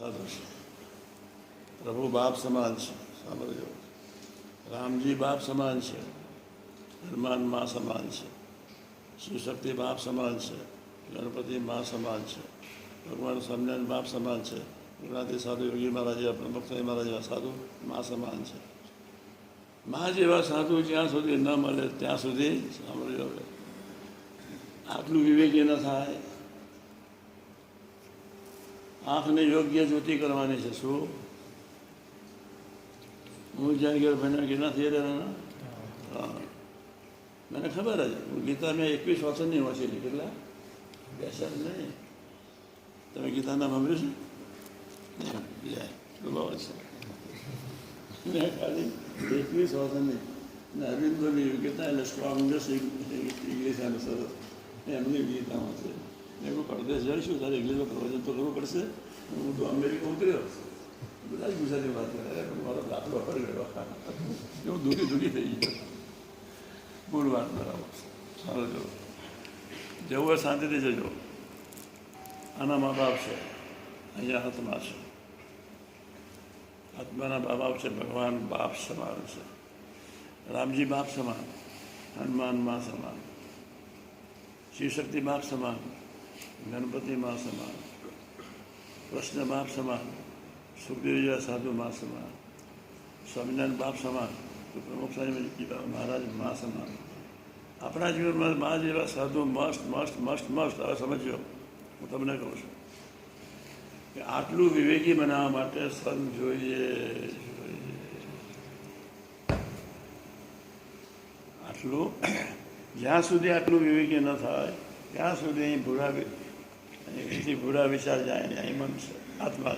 સાધુ છે. પ્રભુ બાપ સમાન છે, સાંભળજો. રામજી બાપ સમાન છે, હનુમાન મા સમાન છે, શિવશક્તિ બાપ સમાન છે, ગણપતિ મા સમાન છે, ભગવાન સ્વામિનારાયણ બાપ સમાન છે, ગુજરાતી સાધુ યોગી મહારાજ, પ્રમુખ મહારાજ જેવા સાધુ મા સમાન છે. મા જેવા સાધુ જ્યાં સુધી ન મળે, ત્યાં સુધી સાંભળજો. આટલું વિવેકી ન થાય. આંખને યોગ્ય જ્યોતિ કરવાની છે. શું? હું જ્યાં ગયો બહેનો કે થઈ હા. મને ખબર જ, હું ગીતા મેં એકવીસ વાસણની વાંચેલી. કેટલા? બેસર નહીં. તમે ગીતાના સાંભળ્યું છે? લે છે. મેં ખાલી એકવીસ વાસણની ને અરવિંદોની ગીતા એટલે સ્ટ્રોંગેસ્ટ ઇંગ્લિશ અને સરસ. એમની ગીતામાં છે. મેં પરદેશ જઈશું તારે ઇંગ્લિશમાં પ્રવચન તો કરવું પડશે? હું તો અમેરિકા ઉતર્યો. બધા જ ગુજરાતી વાત કરે. પણ મારો દાખલો કરી ગયો. હું દુઃખી દુઃખી થઈ ગયો. ગુડ વાત બરાબર. સારું જો જવું હોય શાંતિથી જજો. આના મા બાપ છે. અહીંયા આત્મા છે. આત્માના મા બાપ છે. ભગવાન બાપ સમાન છે. રામજી બાપ સમાન. હનુમાન મા સમાન. શિવશક્તિ બાપ સમાન. ગણપતિ મા સમાન કૃષ્ણ બાપ સમાન સુખદેવ જેવા સાધુ મા સમાન સ્વામિનારાયણ બાપ સમાન તો પ્રમુખ સ્વામી મહારાજ મા સમાન આપણા જીવનમાં મા જેવા સાધુ મસ્ત મસ્ત મસ્ત મસ્ત, હવે સમજો હું તમને કહું છું. કે આટલું વિવેકી બનાવવા માટે સંત જોઈએ. આટલું, જ્યાં સુધી આટલું વિવેકી ન થાય ત્યાં સુધી અહીં ભૂરા એથી ભૂરા વિચાર જાય ને અહીં મન આત્મા